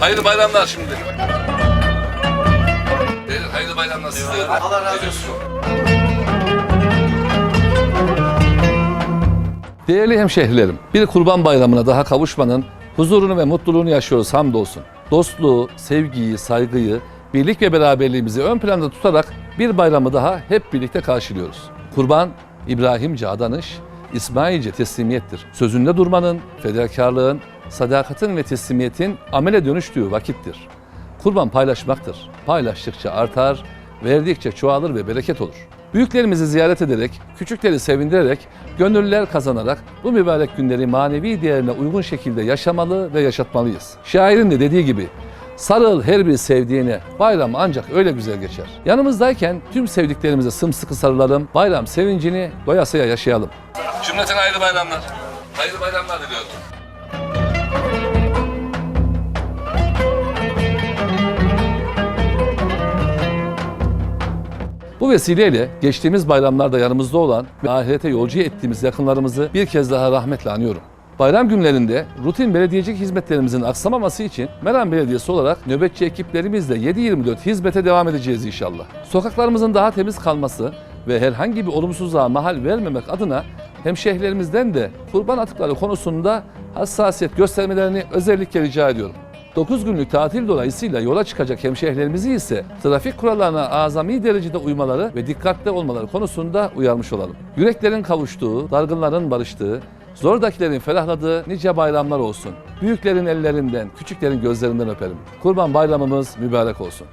Hayırlı bayramlar şimdi. Beyler hayırlı bayramlar size. Allah razı olsun. Değerli hemşehrilerim, bir kurban bayramına daha kavuşmanın huzurunu ve mutluluğunu yaşıyoruz hamdolsun. Dostluğu, sevgiyi, saygıyı, birlik ve beraberliğimizi ön planda tutarak bir bayramı daha hep birlikte karşılıyoruz. Kurban, İbrahimce adanış, İsmailce teslimiyettir. Sözünde durmanın, fedakarlığın, sadakatin ve teslimiyetin amele dönüştüğü vakittir. Kurban paylaşmaktır. Paylaştıkça artar, verdikçe çoğalır ve bereket olur. Büyüklerimizi ziyaret ederek, küçükleri sevindirerek, gönüllüler kazanarak bu mübarek günleri manevi değerine uygun şekilde yaşamalı ve yaşatmalıyız. Şairin de dediği gibi, sarıl her bir sevdiğine, bayram ancak öyle güzel geçer. Yanımızdayken tüm sevdiklerimize sımsıkı sarılalım, bayram sevincini doyasıya yaşayalım. Cümleten hayırlı bayramlar. Hayırlı bayramlar diliyorum. Bu vesileyle geçtiğimiz bayramlarda yanımızda olan ve ahirete yolcu ettiğimiz yakınlarımızı bir kez daha rahmetle anıyorum. Bayram günlerinde rutin belediyecilik hizmetlerimizin aksamaması için Meram Belediyesi olarak nöbetçi ekiplerimizle 7-24 hizmete devam edeceğiz inşallah. Sokaklarımızın daha temiz kalması ve herhangi bir olumsuzluğa mahal vermemek adına hemşehrilerimizden de kurban atıkları konusunda hassasiyet göstermelerini özellikle rica ediyorum. 9 günlük tatil dolayısıyla yola çıkacak hemşehrilerimizi ise trafik kurallarına azami derecede uymaları ve dikkatli olmaları konusunda uyarmış olalım. Yüreklerin kavuştuğu, dargınların barıştığı, zordakilerin ferahladığı nice bayramlar olsun. Büyüklerin ellerinden, küçüklerin gözlerinden öperim. Kurban bayramımız mübarek olsun.